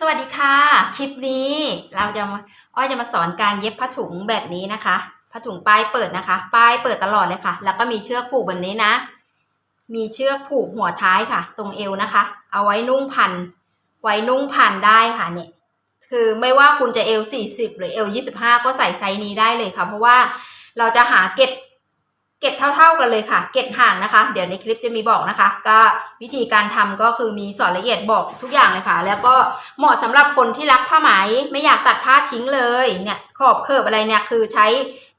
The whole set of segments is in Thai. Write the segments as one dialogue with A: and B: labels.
A: สวัสดีค่ะ คลิปนี้เราจะอ้อยจะมาสอนการเย็บผ้าถุงแบบนี้นะคะผ้าถุงปลายเปิดนะคะ ปลายเปิดตลอดเลยค่ะ แล้วก็มีเชือกผูกแบบนี้นะ มีเชือกผูกหัวท้ายค่ะ ตรงเอวนะคะ เอาไว้นุ่งพัน ไว้นุ่งพันได้ค่ะเนี่ยคือไม่ว่าคุณจะเอว40 หรือเอว25 ก็ใส่ไซส์นี้ได้เลยค่ะ เพราะว่าเราจะหาเกต เกตเท่า ๆกันเลยค่ะ เกตห่างนะคะ เดี๋ยวในคลิปจะมีบอกนะคะ ก็วิธีการทำก็คือมีสอนละเอียดบอกทุกอย่างเลยค่ะ แล้วก็เหมาะสำหรับคนที่รักผ้าไหม ไม่อยากตัดผ้าทิ้งเลยเนี่ยขอบเคิร์บอะไรเนี่ยคือใช้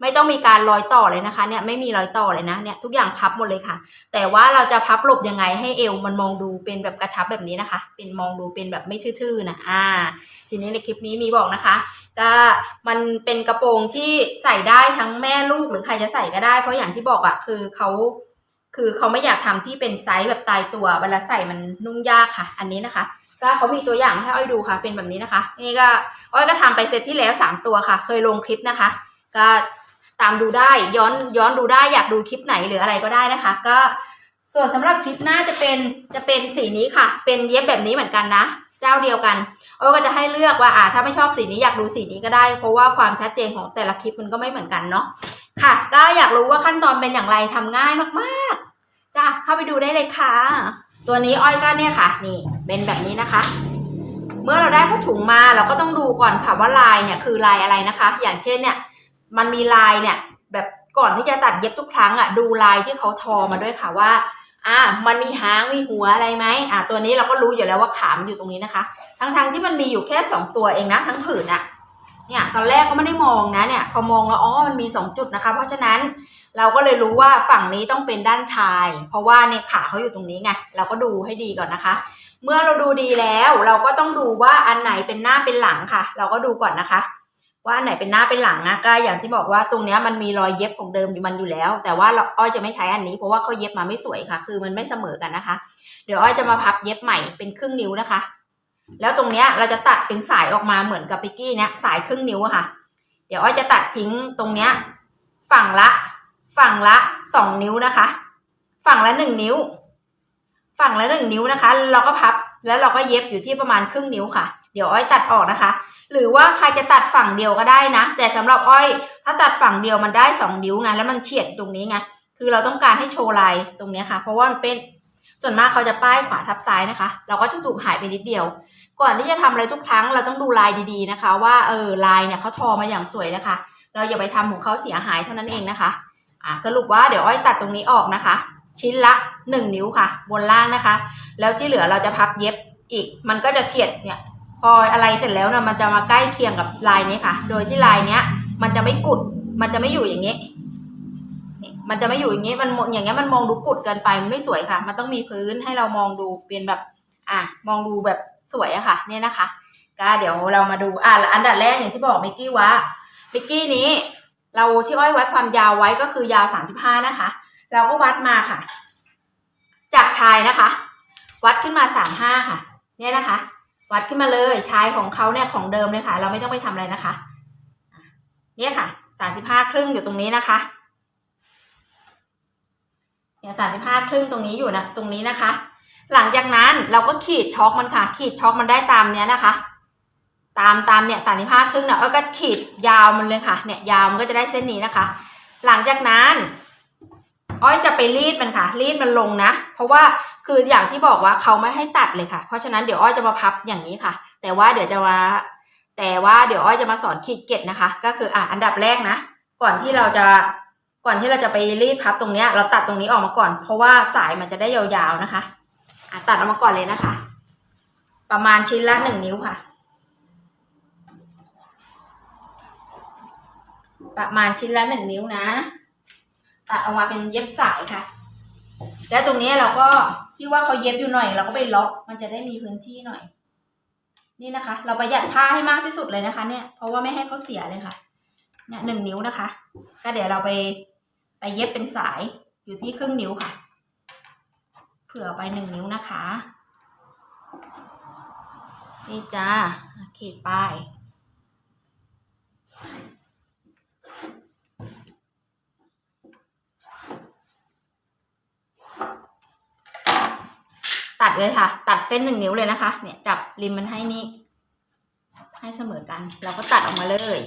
A: ไม่ต้องมีการรอยต่อเลยนะคะเนี่ยไม่มีรอยต่อเลยนะเนี่ยทุกอย่างพับหมดเลยค่ะ แต่ว่าเราจะพับหลบยังไงให้เอวมันมองดูเป็นแบบกระชับแบบนี้นะคะ เป็นมองดูเป็นแบบไม่ทื่อๆนะอ่าทีนี้ในคลิปนี้มีบอกนะคะ ก็มันเป็นกระโปรงที่ใส่ได้ทั้งแม่ลูกหรือใครจะใส่ก็ได้ เพราะอย่างที่บอกอะคือเขาคือเขาไม่อยากทำที่เป็นไซส์แบบตายตัวเวลาใส่มันนุ่งยากค่ะ อันนี้นะคะ ก็เขามีตัวอย่างให้อ้อยดูค่ะ เป็นแบบนี้นะคะ นี่ก็อ้อยก็ทำไปเซตที่แล้วสามตัวค่ะ เคยลงคลิปนะคะ ก็ตามดูได้ย้อนย้อนดูได้อยากดูคลิปไหนหรืออะไรก็ได้นะคะ ก็ส่วนสำหรับคลิปหน้าจะเป็นจะเป็นสีนี้ค่ะ เป็นเย็บแบบนี้เหมือนกันนะ เจ้าเดียวกันโอ้ก็จะให้เลือกว่าอ่าถ้าไม่ชอบสีนี้อยากดูสีนี้ก็ได้ เพราะว่าความชัดเจนของแต่ละคลิปมันก็ไม่เหมือนกันเนาะค่ะ ก็อยากรู้ว่าขั้นตอนเป็นอย่างไรทำง่ายมากๆจ้าเข้าไปดูได้เลยค่ะ ตัวนี้อ้อยก็เนี่ยค่ะ นี่เป็นแบบนี้นะคะ เมื่อเราได้ผ้าถุงมาเราก็ต้องดูก่อนค่ะว่าลายเนี่ยคือลายอะไรนะคะ อย่างเช่นเนี่ย มันมีลายเนี่ยแบบก่อนที่จะตัดเย็บทุกครั้งอะดูลายที่เขาทอมาด้วยค่ะว่า อ่ามันมีหางมีหัวอะไรไหมอ่าตัวนี้เราก็รู้อยู่แล้วว่าขามันอยู่ตรงนี้นะคะ ทั้งๆที่มันมีอยู่แค่สองตัวเองนะทั้งผืนอะเนี่ยตอนแรกก็ไม่ได้มองนะเนี่ยพอมองแล้วอ๋อมันมีสองจุดนะคะ เพราะฉะนั้นเราก็เลยรู้ว่าฝั่งนี้ต้องเป็นด้านชาย เพราะว่าเนี่ยขาเขาอยู่ตรงนี้ไงเราก็ดูให้ดีก่อนนะคะ เมื่อเราดูดีแล้ว เราก็ต้องดูว่าอันไหนเป็นหน้าเป็นหลังค่ะ เราก็ดูก่อนนะคะ ว่าอันไหนเป็นหน้าเป็นหลังนะก็อย่างที่บอกว่าตรงเนี้ยมันมีรอยเย็บของเดิมอยู่มันอยู่แล้ว แต่ว่าเราอ้อยจะไม่ใช้อันนี้เพราะว่าเขาเย็บมาไม่สวยค่ะ คือมันไม่เสมอกันนะคะ เดี๋ยวอ้อยจะมาพับเย็บใหม่เป็นครึ่งนิ้วนะคะ แล้วตรงเนี้ยเราจะตัดเป็นสายออกมาเหมือนกับปิกกี้เนี้ยสายครึ่งนิ้วค่ะ เดี๋ยวอ้อยจะตัดทิ้งตรงเนี้ยฝั่งละฝั่งละสองนิ้วนะคะ ฝั่งละหนึ่งนิ้ว ฝั่งละหนึ่งนิ้วนะคะ เราก็พับ แล้วเราก็เย็บอยู่ที่ประมาณครึ่งนิ้วค่ะ เดี๋ยวอ้อยตัดออกนะคะ หรือว่าใครจะตัดฝั่งเดียวก็ได้นะ แต่สำหรับอ้อย ถ้าตัดฝั่งเดียวมันได้สองนิ้วไงแล้วมันเฉียดตรงนี้ไงคือเราต้องการให้โชว์ลายตรงนี้ค่ะ เพราะว่ามันเป็นส่วนมากเขาจะป้ายขวาทับซ้ายนะคะ เราก็จะถูกหายไปนิดเดียว ก่อนที่จะทำอะไรทุกครั้งเราต้องดูลายดีๆนะคะ ว่าเออลายเนี่ยเขาทอมาอย่างสวยนะคะ เราอย่าไปทำของเขาเสียหายเท่านั้นเองนะคะอ่าสรุปว่าเดี๋ยวอ้อยตัดตรงนี้ออกนะคะ ชิ้นละหนึ่งนิ้วค่ะ บนล่างนะคะ แล้วที่เหลือเราจะพับเย็บอีก มันก็จะเฉียดเนี่ยพออะไรเสร็จแล้วนะมันจะมาใกล้เคียงกับลายนี้ค่ะ โดยที่ลายเนี้ย มันจะไม่กุด มันจะไม่อยู่อย่างนี้ มันจะไม่อยู่อย่างนี้ มันอย่างเงี้ยมันมองดูกุดเกินไปมันไม่สวยค่ะ มันต้องมีพื้นให้เรามองดูเป็นแบบ อะมองดูแบบสวยอะค่ะ เนี่ยนะคะ ก็เดี๋ยวเรามาดูอะอันดับแรกอย่างที่บอกมิกกี้ว่ามิกกี้นี้ เราที่อ้อยวัดความยาวไว้ก็คือยาว 35 นะคะ เราก็วัดมาค่ะ จากชายนะคะ วัดขึ้นมา35ค่ะ เนี่ยนะคะ วัดขึ้นมาเลยชายของเขาเนี่ยของเดิมเลยค่ะ เราไม่ต้องไปทำอะไรนะคะ เนี่ยค่ะ35ครึ่งอยู่ตรงนี้นะคะเนี่ย35ครึ่งตรงนี้อยู่นะตรงนี้นะคะ หลังจากนั้นเราก็ขีดช็อคมันค่ะ ขีดช็อคมันได้ตามเนี้ยนะคะ ตามตามเนี่ยสามสิบห้าครึ่งเนี่ยแล้วก็ขีดยาวมันเลยค่ะ เนี่ยยาวมันก็จะได้เส้นนี้นะคะ หลังจากนั้น อ้อยจะไปรีดมันค่ะ รีดมันลงนะ เพราะว่าคืออย่างที่บอกว่าเขาไม่ให้ตัดเลยค่ะ เพราะฉะนั้นเดี๋ยวอ้อยจะมาพับอย่างนี้ค่ะ แต่ว่าเดี๋ยวจะมาแต่ว่าเดี๋ยวอ้อยจะมาสอนขีดเกตนะคะ ก็คืออะอันดับแรกนะ ก่อนที่เราจะก่อนที่เราจะไปรีดพับตรงเนี้ย เราตัดตรงนี้ออกมาก่อน เพราะว่าสายมันจะได้ยาวๆนะคะอะตัดออกมาก่อนเลยนะคะ ประมาณชิ้นละหนึ่งนิ้วค่ะ ประมาณชิ้นละหนึ่งนิ้วนะ ตัดออกมาเป็นเย็บสายค่ะ แล้วตรงนี้เราก็ที่ว่าเขาเย็บอยู่หน่อย เราก็ไปล็อกมันจะได้มีพื้นที่หน่อย นี่นะคะ เราประหยัดผ้าให้มากที่สุดเลยนะคะ เนี่ยเพราะว่าไม่ให้เขาเสียเลยค่ะเนี่ยหนึ่งนิ้วนะคะ ก็เดี๋ยวเราไปไปเย็บเป็นสายอยู่ที่ครึ่งนิ้วค่ะ เผื่อไปหนึ่งนิ้วนะคะ นี่จ้าขีดป้ ตัดเลยค่ะ ตัดเส้นหนึ่งนิ้วเลยนะคะ เนี่ยจับริมมันให้นี่ ให้เสมอกัน เราก็ตัดออกมาเลย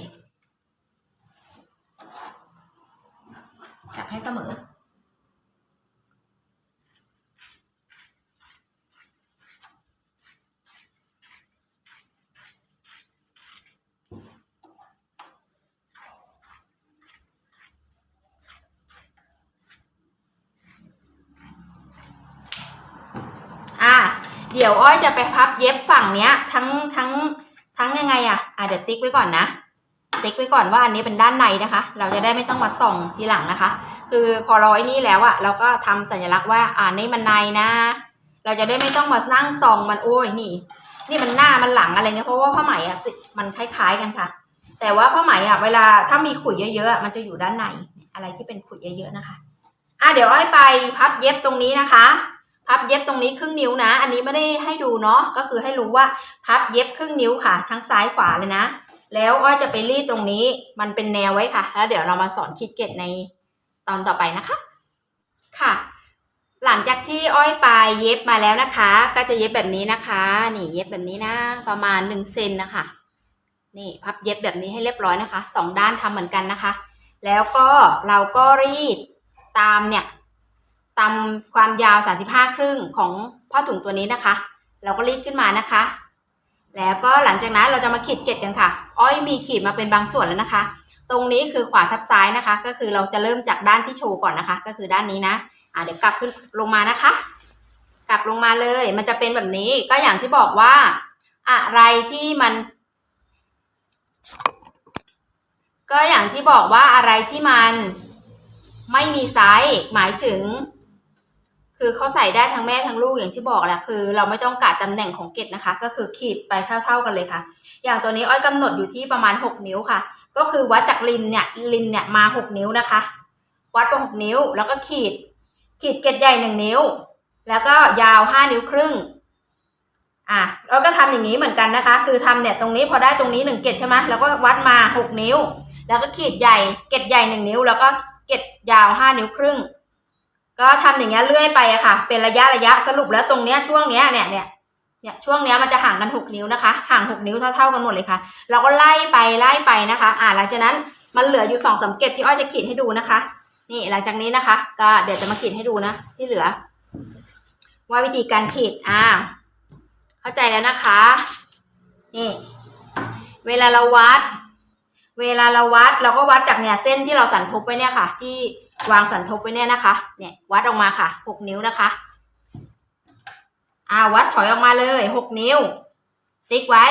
A: จับให้เสมอ อะ เดี๋ยวอ้อยจะไปพับเย็บฝั่งเนี้ย ทั้งทั้งทั้งยังไงอะอะเดี๋ยวติ๊กไว้ก่อนนะ ติ๊กไว้ก่อนว่าอันนี้เป็นด้านในนะคะ เราจะได้ไม่ต้องมาส่องทีหลังนะคะ คือพอเราไอ้นี่แล้วอะเราก็ทำสัญลักษณ์ว่าอ่านี่มันในนะ เราจะได้ไม่ต้องมานั่งส่องมันโอ้ยนี่ นี่มันหน้ามันหลังอะไรเงี้ยเพราะว่าผ้าไหมอะสิมันคล้ายๆกันค่ะ แต่ว่าผ้าไหมอะเวลาถ้ามีขุยเยอะๆมันจะอยู่ด้านในอะไรที่เป็นขุยเยอะๆนะคะอะเดี๋ยวอ้อยไปพับเย็บตรงนี้นะคะ พับเย็บตรงนี้ครึ่งนิ้วนะ อันนี้ไม่ได้ให้ดูเนาะก็คือให้รู้ว่าพับเย็บครึ่งนิ้วค่ะ ทั้งซ้ายขวาเลยนะ แล้วอ้อยจะไปรีดตรงนี้มันเป็นแนวไว้ค่ะ แล้วเดี๋ยวเรามาสอนคิดเกตในตอนต่อไปนะคะค่ะ หลังจากที่อ้อยปลายเย็บมาแล้วนะคะ ก็จะเย็บแบบนี้นะคะ นี่เย็บแบบนี้นะประมาณหนึ่งเซนนะคะนี่พับเย็บแบบนี้ให้เรียบร้อยนะคะสองด้านทำเหมือนกันนะคะ แล้วก็เราก็รีดตามเนี่ย ตามความยาว 35 ครึ่งของผ้าถุงตัวนี้นะคะ เราก็รีดขึ้นมานะคะ แล้วก็หลังจากนั้นเราจะมาขีดเกล็ดกันค่ะ อ้อยมีขีดมาเป็นบางส่วนแล้วนะคะ ตรงนี้คือขวาทับซ้ายนะคะ ก็คือเราจะเริ่มจากด้านที่โชว์ก่อนนะคะ ก็คือด้านนี้นะอ่าเดี๋ยวกลับขึ้นลงมานะคะ กลับลงมาเลย มันจะเป็นแบบนี้ก็อย่างที่บอกว่า อะไรที่มัน ก็อย่างที่บอกว่าอะไรที่มันไม่มีไซส์หมายถึง คือเขาใส่ได้ทั้งแม่ทั้งลูกอย่างที่บอกแหละคือ เราไม่ต้องกะตำแหน่งของเกล็ดนะคะ ก็คือขีดไปเท่า ๆกันเลยค่ะ อย่างตัวนี้อ้อยกำหนดอยู่ที่ประมาณ 6 นิ้วค่ะ ก็คือวัดจากริมเนี่ยริมเนี่ยมา 6 นิ้วนะคะ วัดไป6นิ้ว แล้วก็ขีด ขีดเกล็ดใหญ่หนึ่งนิ้ว แล้วก็ยาว 5 นิ้วครึ่งอะแล้ก็ทำอย่างนี้เหมือนกันนะคะ คือทำเนี่ยตรงนี้พอได้ตรงนี้หนึ่งเกล็ดใช่ไหมแล้วก็วัดมา 6 นิ้ว แล้วก็ขีดใหญ่เกล็ดใหญ่หนึ่งนิ้ว แล้วก็เกล็ดยาว 5 นิ้วครึ่ง ก็ทำอย่างเงี้ยเรื่อยไปอะค่ะ เป็นระยะระยะสรุปแล้วตรงเนี้ยช่วงเนี้ยเนี่ยเนี่ยเนี่ยช่วงเนี้ยมันจะห่างกัน 6 นิ้วนะคะ ห่าง 6 นิ้วเท่าๆกันหมดเลยค่ะ เราก็ไล่ไปไล่ไปนะคะ อ่าหลังจากนั้นมันเหลืออยู่สองสามเกล็ดที่อ้อยจะขีดให้ดูนะคะ นี่หลังจากนี้นะคะ ก็เดี๋ยวจะมาขีดให้ดูนะที่เหลือ ว่าวิธีการขีดอ่าเข้าใจแล้วนะคะ นี่ เวลาเราวัด เวลาเราวัดเราก็วัดจากเนี่ยเส้นที่เราสันทบไว้เนี่ยค่ะ ที่ วางสันทบไว้เนี่ยนะคะ เนี่ยวัดออกมาค่ะหกนิ้วนะคะอ่าวัดถอยออกมาเลยหกนิ้ว ติ๊กไว้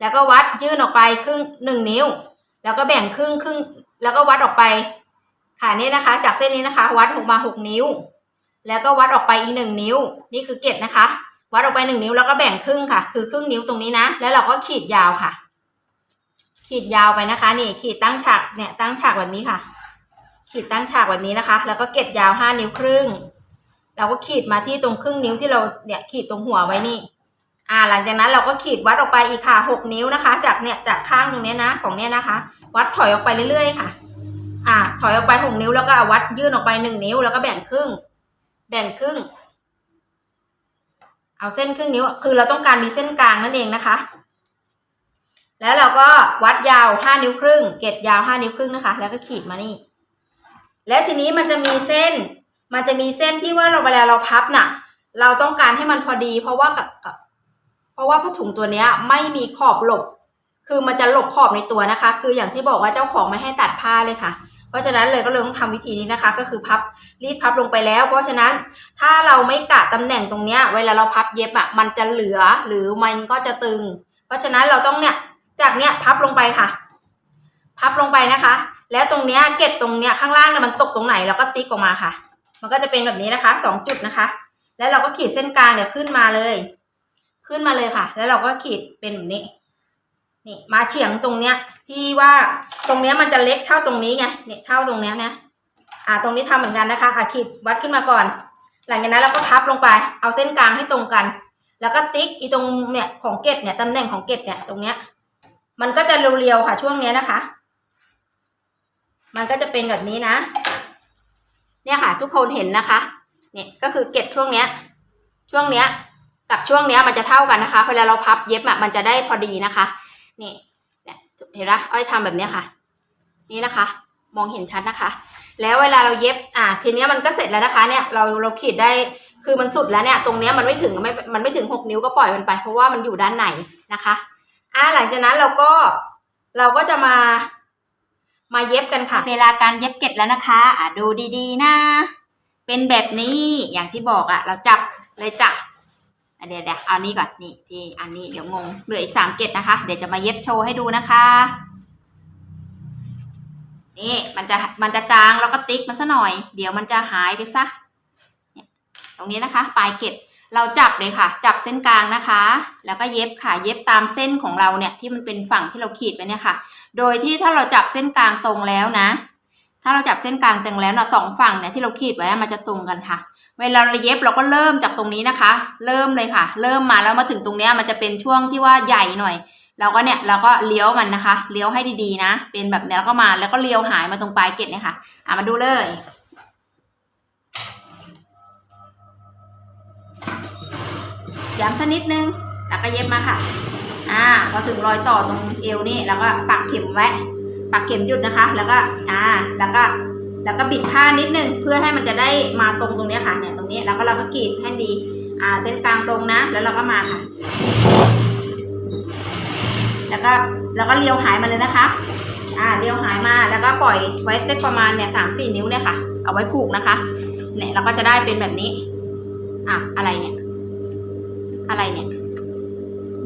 A: แล้วก็วัดยื่นออกไปครึ่งหนึ่งนิ้ว แล้วก็แบ่งครึ่งครึ่งแล้วก็วัดออกไปค่ะนี่นะคะ จากเส้นนี้นะคะ วัดออกมาหกนิ้ว แล้วก็วัดออกไปอีกหนึ่งนิ้ว นี่คือเกล็ดนะคะ วัดออกไปหนึ่งนิ้วแล้วก็แบ่งครึ่งค่ะ คือครึ่งนิ้วตรงนี้นะ แล้วเราก็ขีดยาวค่ะ ขีดยาวไปนะคะ นี่ขีดตั้งฉากเนี่ยตั้งฉากแบบนี้ค่ะ ขีดตั้งฉากแบบนี้นะคะ แล้วก็เก็ดยาวห้านิ้วครึ่ง เราก็ขีดมาที่ตรงครึ่งนิ้วที่เราเนี่ยขีดตรงหัวไว้นี่ อ่า หลังจากนั้นเราก็ขีดวัดออกไปอีกค่ะหกนิ้วนะคะ จากเนี่ยจากข้างตรงนี้นะ ของเนี้ยนะคะ วัดถอยออกไปเรื่อยๆค่ะ อ่า ถอยออกไปหกนิ้วแล้วก็วัดยื่นออกไปหนึ่งนิ้วแล้วก็แบ่งครึ่ง แบ่งครึ่ง เอาเส้นครึ่งนิ้ว คือเราต้องการมีเส้นกลางนั่นเองนะคะแล้วเราก็วัดยาวห้านิ้วครึ่ง เก็บยาวห้านิ้วครึ่งนะคะ แล้วก็ขีดมานี่ แล้วทีนี้มันจะมีเส้น มันจะมีเส้นที่ว่าเราเวลาเราพับน่ะ เราต้องการให้มันพอดี เพราะว่ากับเพราะว่าผ้าถุงตัวเนี้ยไม่มีขอบหลบ คือมันจะหลบขอบในตัวนะคะ คืออย่างที่บอกว่าเจ้าของไม่ให้ตัดผ้าเลยค่ะ เพราะฉะนั้นเลยก็เลยต้องทำวิธีนี้นะคะ ก็คือพับรีดพับลงไปแล้ว เพราะฉะนั้นถ้าเราไม่กะตำแหน่งตรงเนี้ย เวลาเราพับเย็บอะมันจะเหลือหรือมันก็จะตึง เพราะฉะนั้นเราต้องเนี่ยจากเนี้ยพับลงไปค่ะ พับลงไปนะคะ แล้วตรงเนี้ยเกล็ดตรงเนี้ยข้างล่างเนี่ยมันตกตรงไหนเราก็ติ๊กออกมาค่ะ มันก็จะเป็นแบบนี้นะคะสองจุดนะคะ แล้วเราก็ขีดเส้นกลางเนี่ยขึ้นมาเลย ขึ้นมาเลยค่ะ แล้วเราก็ขีดเป็นแบบนี้นี่มาเฉียงตรงเนี้ย ที่ว่าตรงเนี้ยมันจะเล็กเท่าตรงนี้ไงเนี่ยเท่าตรงเนี้ยนะอ่าตรงนี้ทำเหมือนกันนะคะอ่าขีดวัดขึ้นมาก่อน หลังจากนั้นเราก็พับลงไป เอาเส้นกลางให้ตรงกัน แล้วก็ติ๊กอีตรงเนี่ยของเกล็ดเนี่ยตำแหน่งของเกล็ดเนี่ยตรงเนี้ย มันก็จะเรียวๆค่ะช่วงเนี้ยนะคะ มันก็จะเป็นแบบนี้นะ เนี่ยค่ะ ทุกคนเห็นนะคะ เนี่ยก็คือเก็บช่วงเนี้ย ช่วงเนี้ย กับช่วงเนี้ยมันจะเท่ากันนะคะเวลาเราพับเย็บอะมันจะได้พอดีนะคะ นี่เนี่ยเห็นปะอ้อยทำแบบเนี้ยค่ะ นี่นะคะ มองเห็นชัดนะคะ แล้วเวลาเราเย็บ อะทีเนี้ยมันก็เสร็จแล้วนะคะ เนี่ยเราเราขีดได้คือมันสุดแล้วเนี่ย ตรงเนี้ยมันไม่ถึงไม่มันไม่ถึงหกนิ้วก็ปล่อยมันไป เพราะว่ามันอยู่ด้านในนะคะอะหลังจากนั้นเราก็เราก็จะมา มาเย็บกันค่ะ เวลาการเย็บเก็ดแล้วนะคะ อะดูดีๆ นะ เป็นแบบนี้อย่างที่บอกอะเราจับเลยจับเดี๋ยวเดี๋ยวเอานี่ก่อนนี่ที่อันนี้เดี๋ยวงงเหลืออีกสามเก็ดนะคะ เดี๋ยวจะมาเย็บโชว์ให้ดูนะคะนี่มันจะมันจะจางแล้วก็ติ๊กมันซะหน่อย เดี๋ยวมันจะหายไปซะตรงนี้นะคะ ปลายเกล็ด เราจับเลยค่ะ จับเส้นกลางนะคะ แล้วก็เย็บค่ะ เย็บตามเส้นของเราเนี่ยที่มันเป็นฝั่งที่เราขีดไปเนี่ยค่ะ โดยที่ถ้าเราจับเส้นกลางตรงแล้วนะ ถ้าเราจับเส้นกลางตรงแล้วนะสองฝั่งเนี่ยที่เราขีดไว้มันจะตรงกันค่ะ เวลาเราเย็บเราก็เริ่มจากตรงนี้นะคะ เริ่มเลยค่ะ เริ่มมาแล้วมาถึงตรงเนี้ยมันจะเป็นช่วงที่ว่าใหญ่หน่อยเราก็เนี่ยเราก็เลี้ยวมันนะคะ เลี้ยวให้ดีๆนะ เป็นแบบเนี้ยแล้วก็มาแล้วก็เลี้ยวหายมาตรงปลายเกล็ดเนี่ยค่ะอะมาดูเลย ย้ำสักนิดนึง แล้วก็เย็บมาค่ะ อ่า พอถึงรอยต่อตรงเอวนี่แล้วก็ปักเข็มไว้ ปักเข็มหยุดนะคะ แล้วก็ อ่า แล้วก็ แล้วก็บิดผ้านิดนึง เพื่อให้มันจะได้มาตรงตรงนี้ค่ะ เนี่ยตรงนี้ แล้วก็เราก็กรีดให้ดี อ่า เส้นกลางตรงนะ แล้วเราก็มาค่ะ แล้วก็ แล้วก็เลี้ยวหายมาเลยนะคะ อ่า เลี้ยวหายมา แล้วก็ปล่อยไว้สักประมาณเนี่ยสามสี่นิ้วเนี่ยค่ะ เอาไว้ผูกนะคะ เนี่ยเราก็จะได้เป็นแบบนี้ อะ อะไรเนี่ย อะไรเนี่ย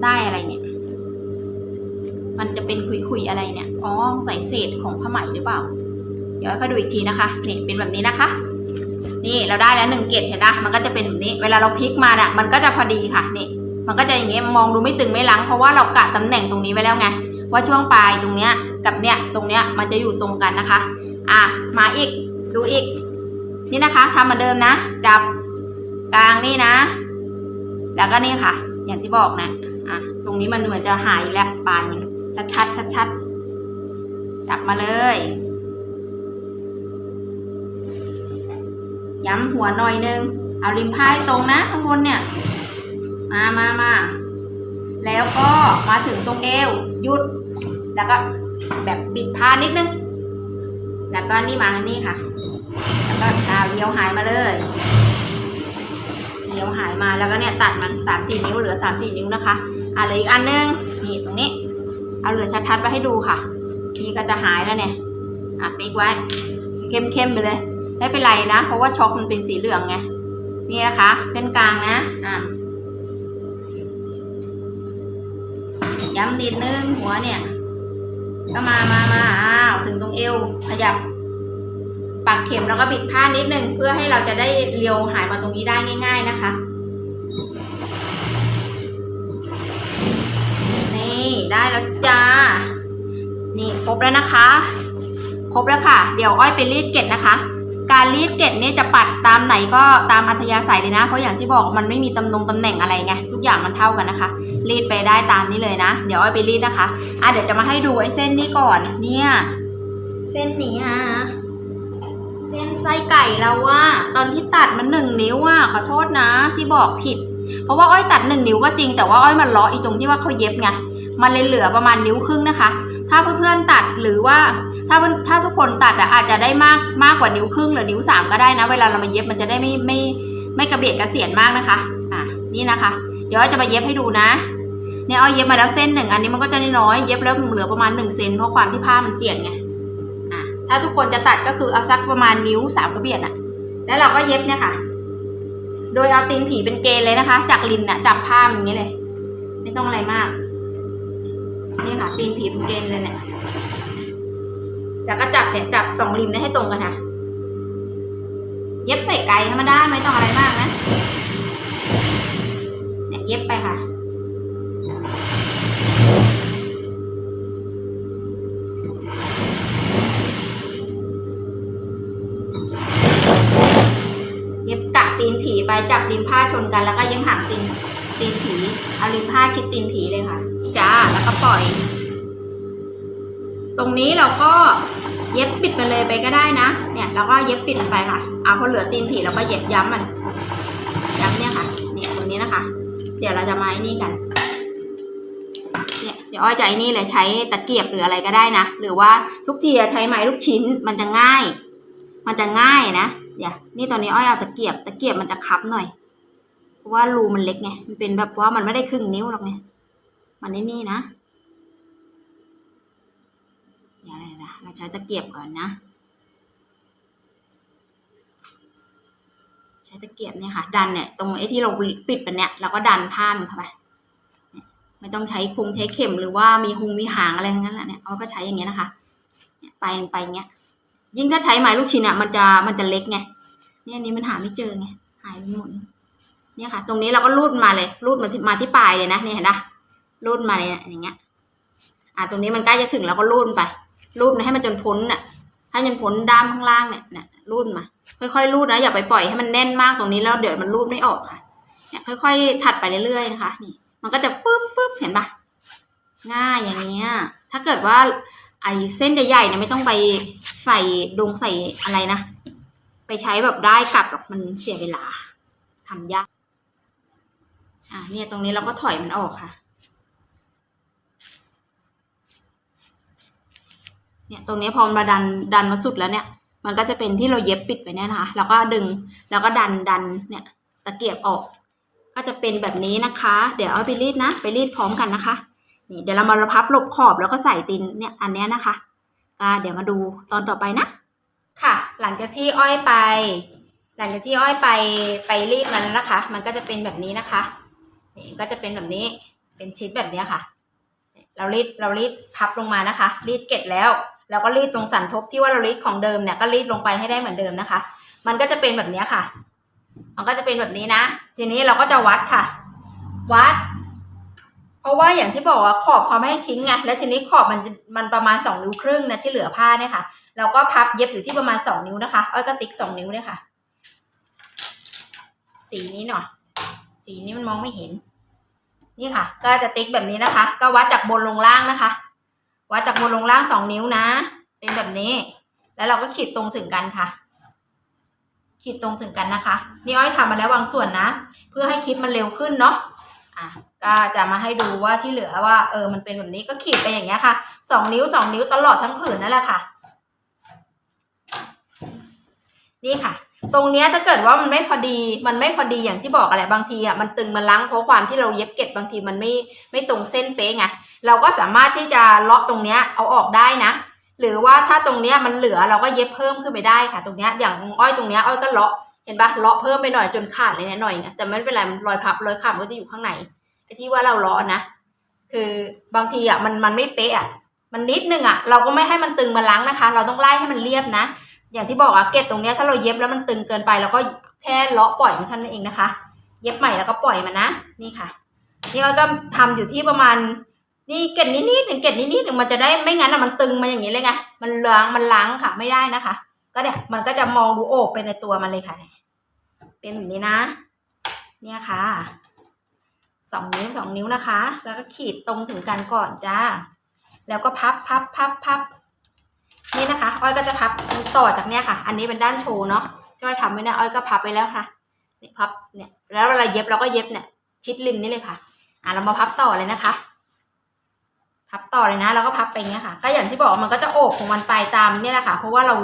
A: ได้อะไรเนี่ย มันจะเป็นขุยๆอะไรเนี่ย อ๋อ ใส่เศษของผ้าไหมหรือเปล่า เดี๋ยวก็ดูอีกทีนะคะ นี่เป็นแบบนี้นะคะ นี่เราได้แล้วหนึ่งเกตเห็นนะมันก็จะเป็นแบบนี้ เวลาเราพลิกมาเนี่ยมันก็จะพอดีค่ะ นี่ มันก็จะอย่างเงี้ยมองดูไม่ตึงไม่ลัง เพราะว่าเรากะตำแหน่งตรงนี้ไว้แล้วไง ว่าช่วงปลายตรงเนี้ยกับเนี้ยตรงเนี้ยมันจะอยู่ตรงกันนะคะ อะ มาอีก ดูอีก นี่นะคะทำเหมาเดิมนะ จับกลางนี่นะ แล้วก็นี่ค่ะ อย่างที่บอกนะอะตรงนี้มันเหมือนจะหายแล้วปลายมันชัดชัดชัดชัดๆจับมาเลย ย้ำหัวหน่อยนึง เอาริมผ้าให้ตรงนะข้างบนเนี่ย มามามาแล้วก็มาถึงตรงเอวหยุด แล้วก็แบบบิดผ้านิดนึง แล้วก็นี่มานี่ค่ะ แล้วก็เอาเลี้ยวหายมาเลย เลี้ยวหายมาแล้วก็เนี่ยตัดมันสามสี่นิ้วเหลือสามสี่นิ้วนะคะอะเหลืออีกอันนึงนี่ตรงนี้ เอาเหลือชัดๆไว้ให้ดูค่ะนี่ก็จะหายแล้วเนี่ยอะติ๊กไว้เข้มๆไปเลย ไม่เป็นไรนะ เพราะว่าช็อกมันเป็นสีเหลืองไงนี่นะคะ เส้นกลางนะอะย้ำนิดนึงหัวเนี่ย ก็มามามาอ้าวถึงตรงเอวขยับ ปักเข็มแล้วก็บิดผ้านิดนึงเพื่อให้เราจะได้เลียวหายมาตรงนี้ได้ง่าย ๆนะคะ นี่ได้แล้วจ้า นี่ครบแล้วนะคะ ครบแล้วค่ะ เดี๋ยวอ้อยไปรีดเกล็ดนะคะ การรีดเกล็ดนี่จะปัดตามไหนก็ตามอัธยาศัยเลยนะ เพราะอย่างที่บอกมันไม่มีตำนงตำแหน่งอะไรไงทุกอย่างมันเท่ากันนะคะ รีดไปได้ตามนี้เลยนะ เดี๋ยวอ้อยไปรีดนะคะ อะเดี๋ยวจะมาให้ดูไอ้เส้นนี้ก่อน เนี่ย เส้นนี้อะ ส้นไส้ไก่เราว่า ตอนที่ตัดมันหนึ่งนิ้วอะขอโทษนะ ที่บอกผิด เพราะว่าอ้อยตัดหนึ่งนิ้วก็จริงแต่ว่าอ้อยมันเลาะอีตรงที่ว่าเขาเย็บไงมันเลยเหลือประมาณนิ้วครึ่งนะคะ ถ้าเพื่อนๆตัดหรือว่าถ้าเพื่อถ้าทุกคนตัดอะอาจจะได้มากมากกว่านิ้วครึ่งหรือนิ้วสามก็ได้นะ เวลาเรามาเย็บมันจะได้ไม่ไม่ไม่กระเบียดกระเสียนมากนะคะอะนี่นะคะ เดี๋ยวอ้อยจะมาเย็บให้ดูนะเนี่ยอ้อยเย็บมาแล้วเส้นหนึ่งอันนี้มันก็จะน้อยเย็บแล้วเหลือประมาณหนึ่งเซนเพราะความที่ผ้ามันเจียดไง ถ้าทุกคนจะตัดก็คือเอาสักประมาณนิ้วสามกระเบียดน่ะแล้วเราก็เย็บเนี่ยค่ะ โดยเอาตีนผีเป็นเกณฑ์เลยนะคะ จากริมเนี่ยจับผ้ามันอย่างนี้เลย ไม่ต้องอะไรมาก นี่ค่ะตีนผีเป็นเกณฑ์เลยเนี่ยแล้วก็จับเนี่ยจับสองริมเนี่ยให้ตรงกันค่ะ เย็บใส่ไก่ธรรมดาไม่ต้องอะไรมากนะ เนี่ยเย็บไปค่ะ นกันแล้วก็เย็บหางตีนตีนผีเอาริมผ้าชิดตีนผีเลยค่ะ จ้าแล้วก็ปล่อย ตรงนี้เราก็เย็บปิดไปเลยไปก็ได้นะ เนี่ยเราก็เย็บปิดไปค่ะเอาพอเหลือตีนผีเราก็เย็บย้ำมันย้ำเนี่ยค่ะ เนี่ยตรงนี้นะคะ เดี๋ยวเราจะมาไอ้นี่กัน เนี่ยเดี๋ยวอ้อยจะไอ้นี่เลยใช้ตะเกียบหรืออะไรก็ได้นะ หรือว่าทุกทีอะใช้ไม้ลูกชิ้นมันจะง่าย มันจะง่ายนะเดี๋ยวนี่ตอนนี้อ้อยเอาตะเกียบ ตะเกียบมันจะคับหน่อย ราะว่ารูมันเล็กไง มันเป็นแบบว่ามันไม่ได้ครึ่งนิ้วหรอกเนี่ย มันนี่นี่นะเดี๋ยวอะไรนะ เราใช้ตะเกียบก่อนนะ ใช้ตะเกียบเนี่ยค่ะ ดันเนี่ย ตรงไอ้ที่เราปิดมันเนี่ย เราก็ดันผ้ามันเข้าไปไม่ต้องใช้คงใช้เข็มหรือว่ามีหงมีหางอะไรทั้งนั้นแหละเนี่ยเอาก็ใช้อย่างเงี้ยนะคะ ไปไปเงี้ย ยิ่งถ้าใช้ไม้ลูกชิ้นอะ มันจะมันจะเล็กไง เนี่ยนนี้มันหาไม่เจอไง หายไปหมด เนี่ยค่ะ ตรงนี้เราก็รูดมาเลย รูดมาที่มาที่ปลายเลยนะเนี่ยเห็นปะรูดมาเลยอย่างเงี้ย อะตรงนี้มันใกล้จะถึงเราก็รูดไป รูดให้มันจนพ้นน่ะให้จนพ้นด้ามข้างล่างเนี่ยเนี่ยรูดมา ค่อยๆรูดนะอย่าไปปล่อยให้มันแน่นมากตรงนี้แล้วเดี๋ยวมันรูดไม่ออกค่ะเนี่ยค่อย ๆ ถัดไปเรื่อยๆนะคะนี่ มันก็จะฟึบฟึบเห็นปะง่ายอย่างเงี้ยถ้าเกิดว่า ไอ้เส้นใหญ่ๆเนี่ยไม่ต้องไปใส่ดงใส่อะไรนะไปใช้แบบได้กลับหรอกมันเสียเวลาทำยาก อะเนี่ยตรงนี้เราก็ถอยมันออกค่ะ เนี่ยตรงนี้พอมาดันดันมาสุดแล้วเนี่ย มันก็จะเป็นที่เราเย็บปิดไปเนี่ยนะคะแล้วก็ดึงแล้วก็ดันดันเนี่ยตะเกียบออก ก็จะเป็นแบบนี้นะคะ เดี๋ยวเอาไปรีดนะ ไปรีดพร้อมกันนะคะนี่เดี๋ยวเรามาพับหลบขอบแล้วก็ใส่ตินเนี่ยอันนี้นะคะก็เดี๋ยวมาดูตอนต่อไปนะ ค่ะ หลังจากที่อ้อยไป หลังจากที่อ้อยไปไปรีดมันแล้วนะคะ มันก็จะเป็นแบบนี้นะคะ นี่ก็จะเป็นแบบนี้เป็นชิ้นแบบนี้ค่ะ เรารีดเรารีดพับลงมานะคะ รีดเกล็ดแล้วแล้วก็รีดตรงสันทบที่ว่าเรารีดของเดิมเนี่ยก็รีดลงไปให้ได้เหมือนเดิมนะคะ มันก็จะเป็นแบบนี้ค่ะ มันก็จะเป็นแบบนี้นะ ทีนี้เราก็จะวัดค่ะ วัด เพราะว่าอย่างที่บอกว่าขอบเขาไม่ให้ทิ้งไงแล้วทีนี้ขอบมันมันประมาณสองนิ้วครึ่งนะที่เหลือผ้าเนี่ยค่ะ เราก็พับเย็บอยู่ที่ประมาณสองนิ้วนะคะอ้อยก็ติ๊กสองนิ้วเลยค่ะ สีนี้หน่อย สีนี้มันมองไม่เห็น นี่ค่ะ ก็จะติ๊กแบบนี้นะคะ ก็วัดจากบนลงล่างนะคะ วัดจากบนลงล่างสองนิ้วนะ เป็นแบบนี้ แล้วเราก็ขีดตรงถึงกันค่ะ ขีดตรงถึงกันนะคะ นี่อ้อยทำมาแล้วบางส่วนนะ เพื่อให้คลิปมันเร็วขึ้นเนาะอะก็จะมาให้ดูว่าที่เหลือว่า เออมันเป็นแบบนี้ก็ขีดไปอย่างเงี้ยค่ะสองนิ้วสองนิ้วตลอดทั้งผืนนั่นแหละค่ะ นี่ค่ะ ตรงเนี้ยถ้าเกิดว่ามันไม่พอดีมันไม่พอดีอย่างที่บอกอะไรบางทีอะมันตึงมันลังเพราะความที่เราเย็บเก็บบางทีมันไม่ไม่ตรงเส้นเป๊ะไงเราก็สามารถที่จะเลาะตรงเนี้ยเอาออกได้นะ หรือว่าถ้าตรงเนี้ยมันเหลือเราก็เย็บเพิ่มขึ้นไปได้ค่ะ ตรงเนี้ยอย่างอ้อยตรงเนี้ยอ้อยก็เลาะเห็นปะเลาะเพิ่มไปหน่อยจนขาดเลยเนี่ยหน่อยไงแต่ไม่เป็นไรมันรอยพับรอยขาดมันก็จะอยู่ข้างในไอ้ที่ว่าเราเลาะนะคือบางทีอะมันมันไม่เป๊ะอะมันนิดนึงอะเราก็ไม่ให้มันตึงมาล้างนะคะ เราต้องไล่ให้มันเรียบนะ อย่างที่บอกอะเกล็ดตรงเนี้ยถ้าเราเย็บแล้วมันตึงเกินไปเราก็แค่เลาะปล่อยมันเท่านั้นเองนะคะ เย็บใหม่แล้วก็ปล่อยมันนะนี่ค่ะ นี่อ้อยก็ทำอยู่ที่ประมาณนี่เกล็ดนิดหนึ่งเกล็ดนิดหนึ่งมันจะได้ไม่งั้นอะมันตึงมาอย่างนี้เลยไงมันล้างมันล้างค่ะไม่ได้นะคะ ก็เนี่ยมันก็จะมองดูโอบไปในตัวมันเลยค่ะเนี่ยเป็นแบบนี้นะ เนี่ยค่ะสองนิ้วสองนิ้วนะคะ แล้วก็ขีดตรงถึงกันก่อนจ้า แล้วก็พับพับพับพับ นี่นะคะ อ้อยก็จะพับต่อจากเนี้ยค่ะ อันนี้เป็นด้านโชว์เนาะที่อ้อยทำไว้เนี่ยอ้อยก็พับไปแล้วค่ะนี่พับเนี่ย แล้วเวลาเย็บเราก็เย็บเนี่ย ชิดริมนี่เลยค่ะ อะเรามาพับต่อเลยนะคะ พับต่อเลยนะแล้วก็พับไปอย่างเงี้ยค่ะ ก็อย่างที่บอกมันก็จะโอบของมันไปตามเนี่ยแหละค่ะ เพราะว่าเรา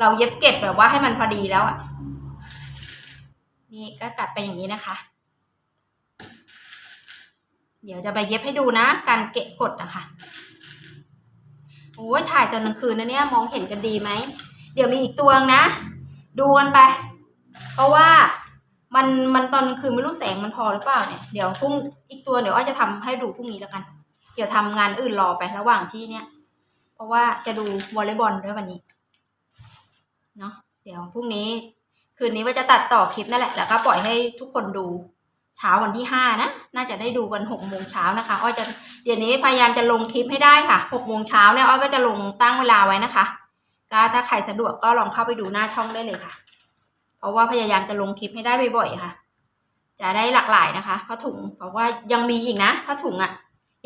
A: เราเย็บเก็บแบบว่าให้มันพอดีแล้วอะ นี่ก็กัดไปอย่างนี้นะคะ เดี๋ยวจะไปเย็บให้ดูนะ การเกะกดนะคะ โอ้ยถ่ายตอนกลางคืนนะเนี่ยมองเห็นกันดีไหม เดี๋ยวมีอีกตัวนะ ดูกันไป เพราะว่ามันมันตอนกลางคืนไม่รู้แสงมันพอหรือเปล่าเนี่ย เดี๋ยวพรุ่งอีกตัวเดี๋ยวอ้อยจะทำให้ดูพรุ่งนี้แล้วกัน เดี๋ยวทำงานอื่นรอไประหว่างที่เนี่ย เพราะว่าจะดูวอลเลย์บอลด้วยวันนี้ เนาะ เดี๋ยวพรุ่งนี้ คืนนี้ว่าจะตัดต่อคลิปนั่นแหละ แล้วก็ปล่อยให้ทุกคนดู เช้าวันที่ห้านะ น่าจะได้ดูกันหกโมงเช้านะคะ อ้อยจะเดี๋ยวนี้พยายามจะลงคลิปให้ได้ค่ะหกโมงเช้าเนี่ยอ้อยก็จะลงตั้งเวลาไว้นะคะก็ถ้าใครสะดวกก็ลองเข้าไปดูหน้าช่องได้เลยค่ะ เพราะว่าพยายามจะลงคลิปให้ได้บ่อยๆค่ะ จะได้หลากหลายนะคะผ้าถุง เพราะว่ายังมีอีกนะผ้าถุงอะ่ะ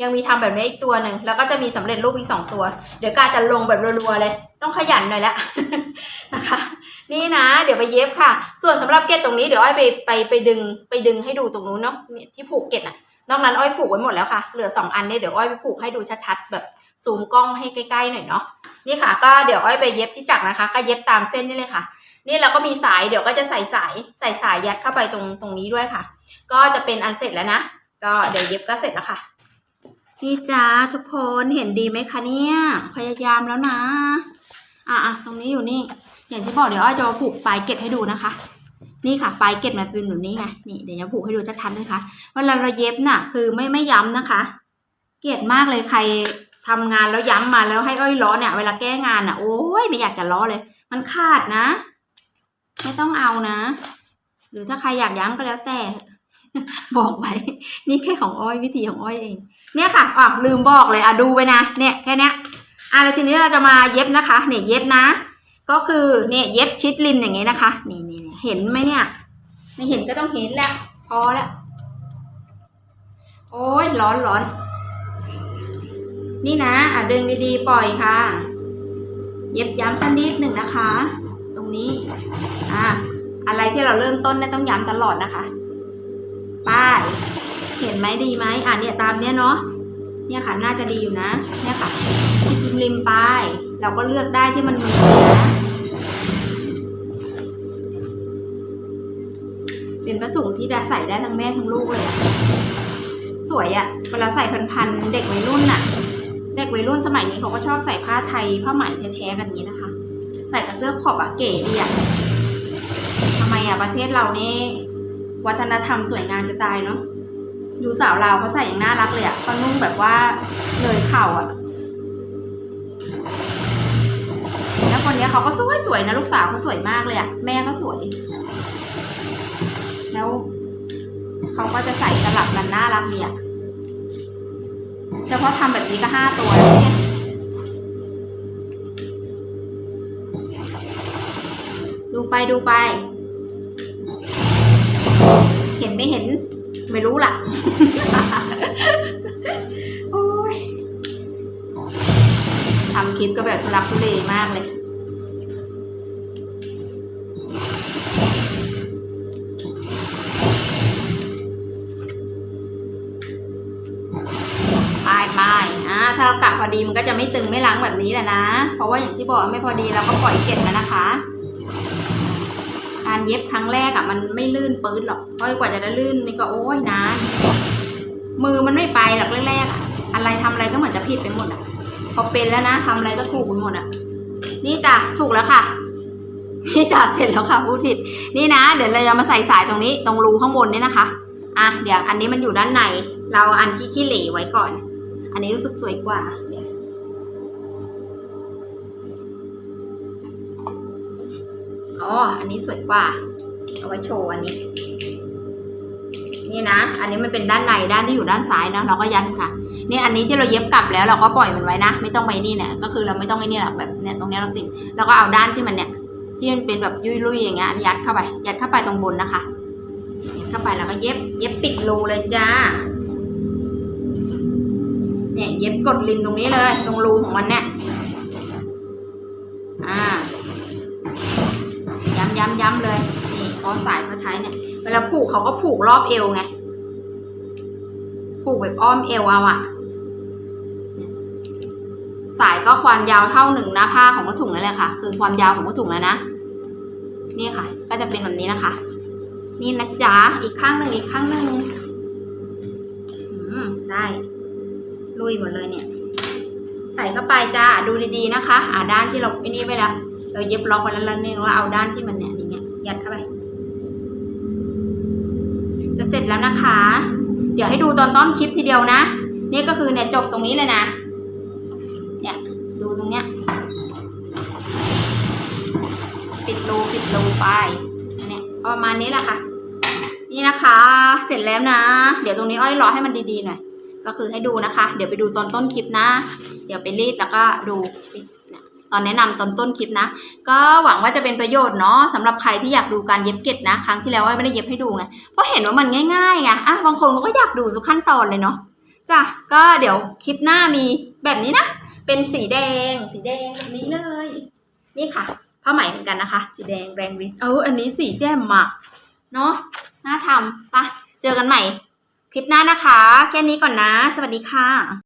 A: ยังมีทำแบบนี้อีกตัวหนึ่งแล้วก็จะมีสำเร็จรูปอีกสองตัว เดี๋ยวกาจะลงแบบรัวๆเลย ต้องขยันหน่อยละนะคะ นี่นะ เดี๋ยวไปเย็บค่ะ ส่วนสำหรับเกล็ดตรงนี้เดี๋ยวอ้อยไปไปไปดึงไปดึงให้ดูตรงนู้นเนาะเนี่ยที่ผูกเกล็ดอะนอกนั้นอ้อยผูกไว้หมดแล้วค่ะ เหลือสองอันเนี้เดี๋ยวอ้อยไปผูกให้ดูชัดๆแบบซูมกล้องให้ใกล้ๆหน่อยเนาะนี่ค่ะ ก็เดี๋ยวอ้อยไปเย็บที่จักรนะคะ ก็เย็บตามเส้นนี่เลยค่ะ นี่เราก็มีสายเดี๋ยวก็จะใส่สายใส่สายยัดเข้าไปตรงตรงนี้ด้วยค่ะ ก็จะเป็นอันเสร็จแล้วนะก็เดี๋ยวเย็บก็เสร็จแล้วค่ะนี่จ้าทุกคนเห็นดีไหมคะเนี่ยพยายามแล้วนะอะอะตรงนี้อยู่นี่ อย่างที่บอกเดี๋ยวอ้อยจะมาผูกปลายเกล็ดให้ดูนะคะ นี่ค่ะปลายเกล็ดมันเป็นแบบนี้ไงนี่เดี๋ยวจะผูกให้ดูชัดๆนะคะเวลาเราเย็บน่ะ คือไม่ไม่ย้ำนะคะ เกลียดมากเลยใครทำงานแล้วย้ำมาแล้วให้อ้อยล้อเนี่ย เวลาแก้งานอะ โอ้ยไม่อยากจะล้อเลย มันขาดนะ ไม่ต้องเอานะ หรือถ้าใครอยากย้ำก็แล้วแต่ บอกไว้ นี่แค่ของอ้อยวิธีของอ้อยเอง เนี่ยค่ะอะลืมบอกเลยอะดูไปนะเนี่ยแค่เนี้ยอะแล้วทีนี้เราจะมาเย็บนะคะเนี่ยเย็บนะ ก็คือเนี่ยเย็บชิดริมอย่างงี้นะคะ นี่นี่เห็นไหมเนี่ย ไม่เห็นก็ต้องเห็นแหละพอแล้วโอ้ยร้อนร้อนนี่นะอะดึงดีๆ ปล่อยค่ะ เย็บย้ำสักนิดหนึ่งนะคะ ตรงนี้อะอะไรที่เราเริ่มต้นเนี่ยต้องย้ำตลอดนะคะ ป้ายเห็นไหมดีไหมอะเนี่ยตามเนี้ยเนาะเนี่ยค่ะน่าจะดีอยู่นะ เนี่ยค่ะริมริมป้าย เราก็เลือกได้ที่มันมีนะเป็นผ้าถุงที่ใส่ได้ทั้งแม่ทั้งลูกเลยอะสวยอะเวลาใส่พันๆเด็กวัยรุ่นน่ะเด็กวัยรุ่นสมัยนี้เขาก็ชอบใส่ผ้าไทยผ้าไหมแท้ๆกันนี้นะคะ ใส่กับเสื้อขอบอะเก๋ดีอะทำไมอะประเทศเรานี่วัฒนธรรมสวยงามจะตายเนาะดูสาวลาเขาใส่อย่างน่ารักเลยอะเขานุ่งแบบว่าเลยเข่าอะ คนเนี้เขาก็สวยสวยนะลูกสาวเขาสวยมากเลยอะแม่ก็สวย แล้วเขาก็จะใส่สลับกันน่ารักดีอะเฉพาะทำแบบนี้ก็ห้าตัวแล้วเนี่ยดูไปดูไป เห็นไม่เห็น ไม่รู้ล่ะ โอ้ยทำคลิปก็แบบทุลักทุเลมากเลย ดีมันก็จะไม่ตึงไม่ล้างแบบนี้แหละนะ เพราะว่าอย่างที่บอกไม่พอดีเราก็ปล่อยเกล็ดมานะคะการเย็บครั้งแรกอะมันไม่ลื่นปื้ดหรอกเพราะกว่าจะได้ลื่นนี่ก็โอ้ยนานมือมันไม่ไปหรอกแรกๆอะ อะไรทำอะไรก็เหมือนจะผิดไปหมดอะ พอเป็นแล้วนะทำอะไรก็ถูกหมดอะ นี่จ้ะถูกแล้วค่ะ นี่จ้ะเสร็จแล้วค่ะพูดผิด นี่นะ เดี๋ยวเราจะมาใส่สายตรงนี้ตรงรูข้างบนนี่นะคะ อะเดี๋ยวอันนี้มันอยู่ด้านใน เราอันที่ขี้เหร่ไว้ก่อน อันนี้รู้สึกสวยกว่า อ๋อ อันนี้สวยกว่า เอาไว้โชว์อันนี้ นี่นะ อันนี้มันเป็นด้านในด้านที่อยู่ด้านซ้ายนะ เราก็ยันค่ะ นี่อันนี้ที่เราเย็บกลับแล้วเราก็ปล่อยมันไว้นะ ไม่ต้องไปนี่เนี่ย ก็คือเราไม่ต้องไอ้นี่หรอกแบบเนี่ยตรงนี้เราติด แล้วก็เอาด้านที่มันเนี่ย ที่มันเป็นแบบยุยๆอย่างเงี้ยยัดเข้าไป ยัดเข้าไปตรงบนนะคะยัดเข้าไปแล้วก็เย็บ เย็บปิดรูเลยจ้าเนี่ยเย็บกดริมตรงนี้เลย ตรงรูของมันเนี่ย ย้ำย้ำย้ำเลยนี่เพราะสายเขาใช้เนี่ยเวลาผูกเขาก็ผูกรอบเอวไงผูกแบบอ้อมเอวเอาอะสายก็ความยาวเท่าหนึ่งหน้าผ้าของผ้าถุงนั่นแหละค่ะ คือความยาวของผ้าถุงแล้วนะนี่ค่ะ ก็จะเป็นแบบนี้นะคะ นี่นะจ๊ะอีกข้างหนึ่งอีกข้างหนึ่งได้ลุยหมดเลยเนี่ย ใส่เข้าไปจ้าดูดีๆนะคะ อ่าด้านที่เราไอ้นี่ไว้แล้วเราเย็บล็อกไว้แล้วแล้วนี่เราเอาด้านที่มันเนี่ย ยัดเข้าไป จะเสร็จแล้วนะคะ เดี๋ยวให้ดูตอนต้นคลิปทีเดียวนะ นี่ก็คือเนี่ยจบตรงนี้เลยนะ เนี่ยดูตรงเนี้ย ปิดรูปิดรูไปอันเนี่ยประมาณนี้แหละค่ะ นี่นะคะ เสร็จแล้วนะ เดี๋ยวตรงนี้อ้อยรอให้มันดีๆหน่อย ก็คือให้ดูนะคะ เดี๋ยวไปดูตอนต้นคลิปนะ เดี๋ยวไปรีดแล้วก็ดูเนี่ย ตอนแนะนำตอนต้นคลิปนะ ก็หวังว่าจะเป็นประโยชน์เนาะสำหรับใครที่อยากดูการเย็บเกล็ดนะ ครั้งที่แล้วไม่ได้เย็บให้ดูไงเพราะเห็นว่ามันง่ายๆไงอะบางคนเขาก็อยากดูทุกขั้นตอนเลยเนาะจ้ะก็เดี๋ยวคลิปหน้ามีแบบนี้นะเป็นสีแดง สีแดงแบบนี้เลย นี่ค่ะผ้าไหมเหมือนกันนะคะ สีแดงแรงฤทธิ์เอออันนี้สีแจ่มอะเนาะน่าทำปะเจอกันใหม่ คลิปหน้านะคะ แค่นี้ก่อนนะ สวัสดีค่ะ